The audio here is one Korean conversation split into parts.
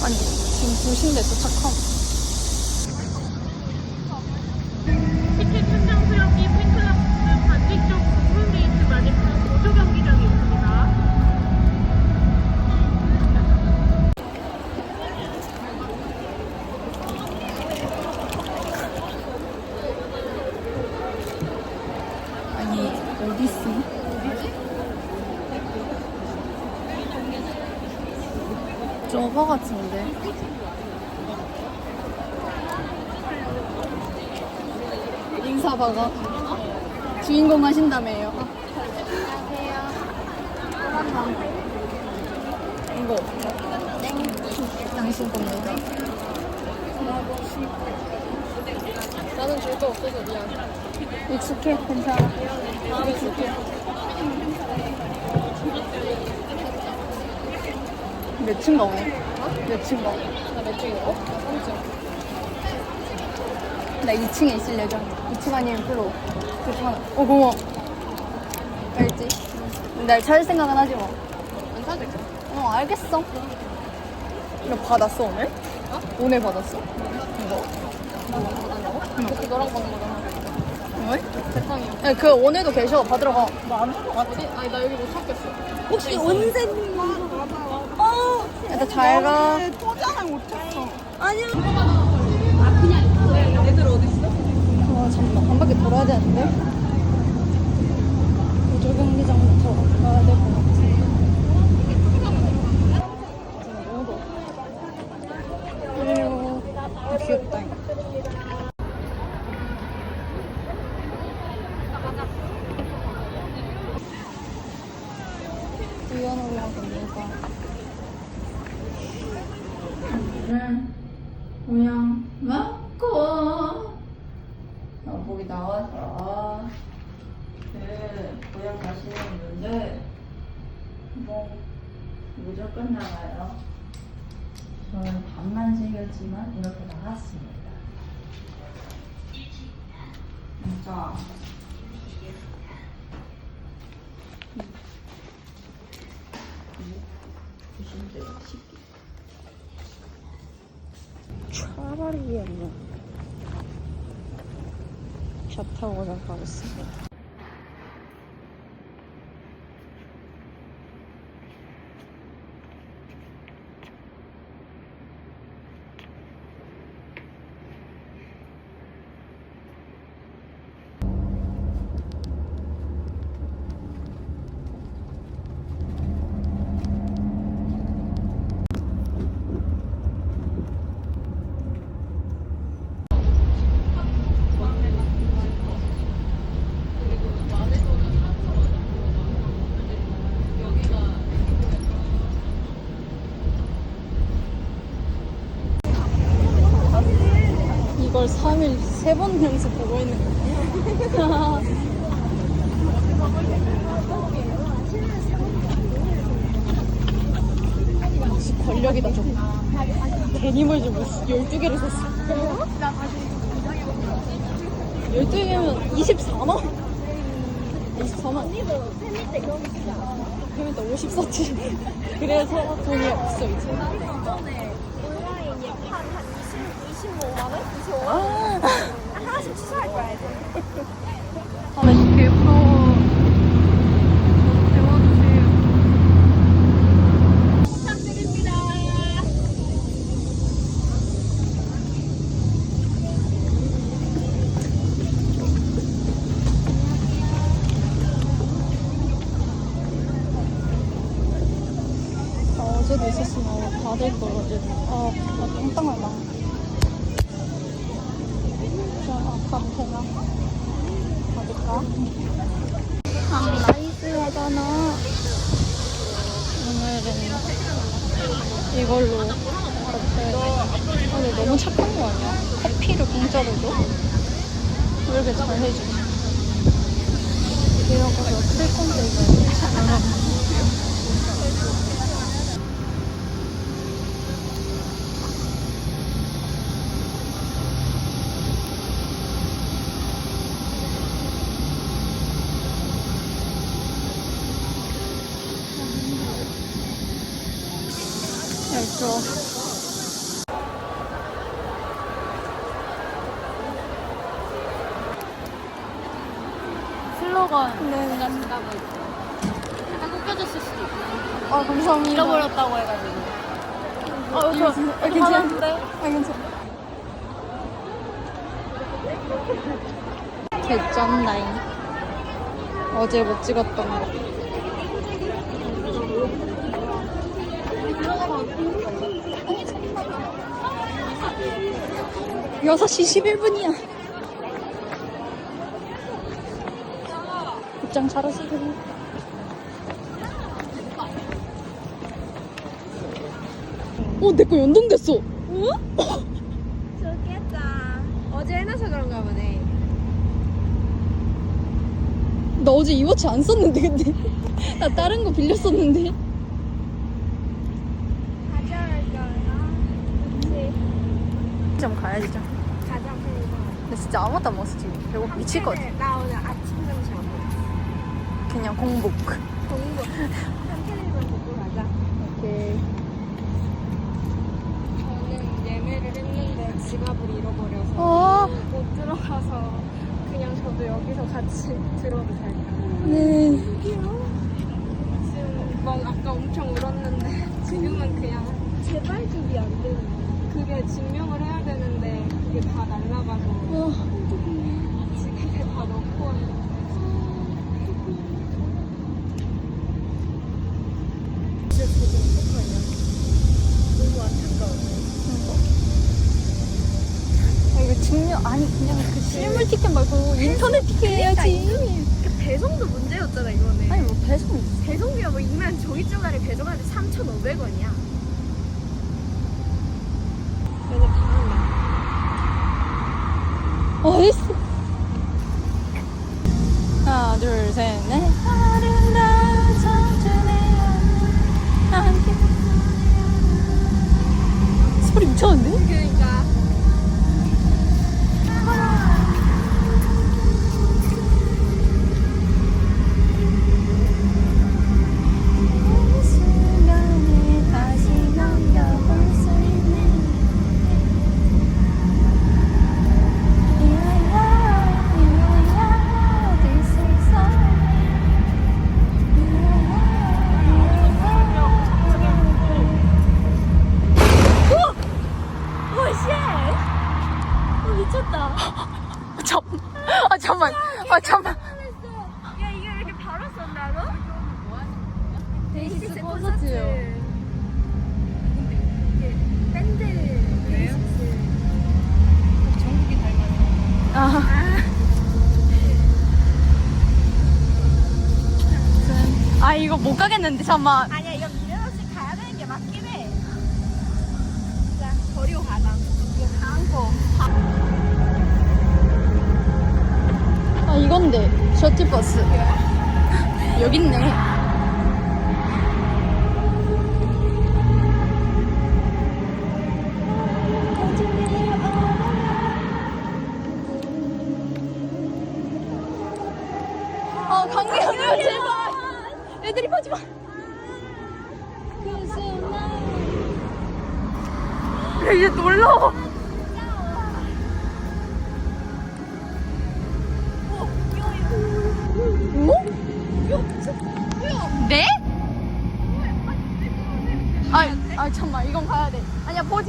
아니 지금 중심대 도착하고. 저거 같은데. 인사 박아. 주인공 하신다며요. 이거 땡 당신 겁니다. 나는 줄 거 없어서 미안. 익숙해 괜찮아. 익숙해. 몇 층 가오네? 몇층 가오? 나몇 층이고? 3층. 나 2층에 있을 예정. 2층 아니면 별로 괜찮아. 어 고마워. 알지? 날 찾을 생각은 하지 마. 안 찾을게. 어 알겠어. 너 받았어 오늘? 어? 오늘 받았어? 이거. 그렇게 너랑 받는 거잖아. 왜? 대탕이요. 네, 그 오늘도 계셔. 받으러 가. 나안 받았지? 아니 나 여기 못 찾겠어. 혹시 맞아 맞아 어 일단 잘 가. 네, 포장을 못했어 아니야 아 잠깐만 한 바퀴 돌아야 되는데 보조 경기장부터 가야 될 것 같아. 너무 더워. 그리고 아, 귀엽다. 이거. 우연으로 보니까 오늘은 그냥 먹고 여보기 나와서 그 고향 가시는 분들 뭐 무조건 나와요. 저는 밥만 챙겼지만 이렇게 나갔습니다. 진짜 쉽게 차라리에는 차 타고 가겠습니다. 이걸 3일 3번 연속 보고 있는 거야. 역시 권력이다 좀. 데님을 좀 12개를 샀어. 12개면 24만? 24만? 그러니까 50 썼지. 그래서 돈이 없어, 이제. 이번에 온라인 예판 한 20, 25만 원? 25만 원? 아. 하나씩 취소할 거야 이제 아, 나 되게 부러워. 대화주세요. 부탁드립니다 아, 어제도 있었으면 받을 걸 어제도. 아, 나 똥땅을 나. 저 아까 되나? 받을까? 아, 나이스 하잖아. 오늘은 이걸로 돼. 근데 너무 착한 거 아니야? 커피를 공짜로 줘? 왜 이렇게 잘 해주지? 이러고서 쓸 건데 이거. 해줘. 슬로건 네. 제가 쓴다고 했죠. 약간 꺾여졌을 수도 있고. 아, 감사합니다. 잃어버렸다고 해가지고. 아, 어, 저, 아, 괜찮은데? 아, 괜찮아. 개쩐다잉. 어제 못 찍었던 거. 여섯 시 11분이야. 입장 잘하시길. 어, 내 거 연동됐어. 좋겠다. 어제 해놔서 그런가 보네. 나 어제 이 워치 안 썼는데, 근데. 나 다른 거 빌렸었는데. 가져갈 거야. 그치. 좀 가야지, 좀. 진짜 아무것도 안 먹었어, 지금. 배고 미칠 것 같아. 나 오늘 아침 점심 안 먹었어. 그냥 공복. 공부. 한 캔만 먹고 가자. 오케이. 저는 예매를 했는데 지갑을 잃어버려서 아, 못 들어가서 그냥 저도 여기서 같이 들어도 될까요? 네. 지금 막 아까 엄청 울었는데 지금은 그냥 재발급이 안 되는. 그게 증명을 해야 되는데 그게 다 날라가서 어, 지갑에 다 넣고 진짜 저도 어떡하냐 너무 안타까워 아, 이거 증명, 아니, 그냥 그 실물 티켓 말고 인터넷 티켓 해야지. 그 배송도 문제였잖아 이거는 아니, 뭐, 배송. 배송비가 뭐 2만 종이 쪼가리 배송하는데 3,500원이야 그래서 어, 했어. 하나, 둘, 셋, 넷. 아름다운 청춘의. 소리 미쳤는데? 그러니까 아. 아 이거 못 가겠는데 잠만. 아니야 이거 미련없이 가야 되는 게 맞긴 해. 자 버리고 가자. 이거 다 안고. 아 이건데 셔틀버스. 여기 있네.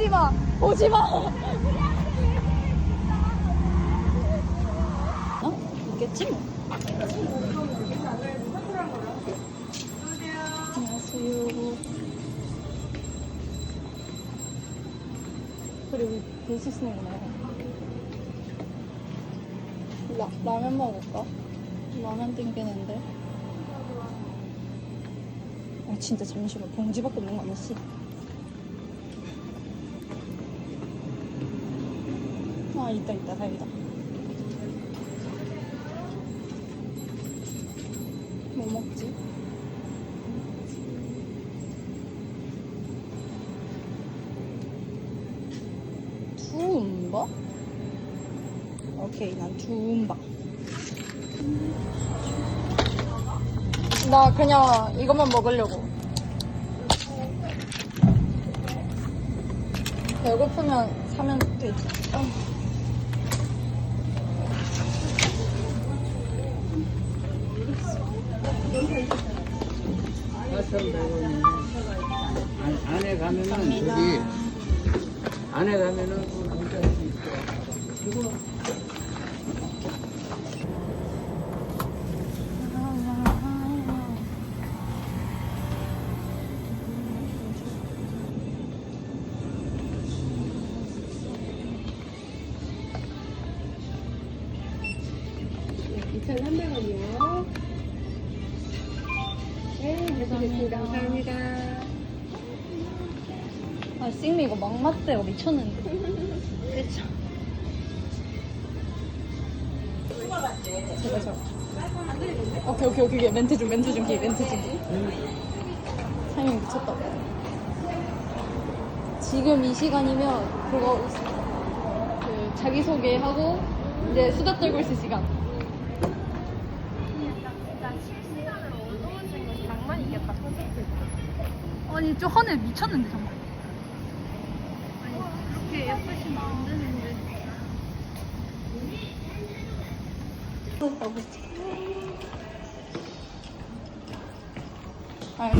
아니야 보지 마, 보지 마. 어? 있겠지 뭐. 안녕하세요. 그리고 데이식스네구나. 라, 라면 먹을까? 라면 땡기는데. 아 진짜 잠시만 봉지밖에 없는 거 아니지? 아 있다 있다 다행이다. 뭐 먹지? 투움바? 오케이 난 투움바. 나 그냥 이것만 먹으려고. 배고프면 사면 되지. 어. 안- 안에 가면은 저기 안에 가면은 그 문자 있어. 아, 싱미 이거 막맛대가 미쳤는데. 그쵸? 제발, 제발. 오케이, 오케이, 오케이. 오케이. 멘트 좀, 멘트 좀, 기, 멘트 좀. 기. 타이밍 미쳤다. 지금 이 시간이면 그거, 그, 자기소개하고, 이제 수다 떨고 있을 시간. 아니, 저 하늘 미쳤는데, 정말. 그렇게 예쁘시면 안 되는데. 아,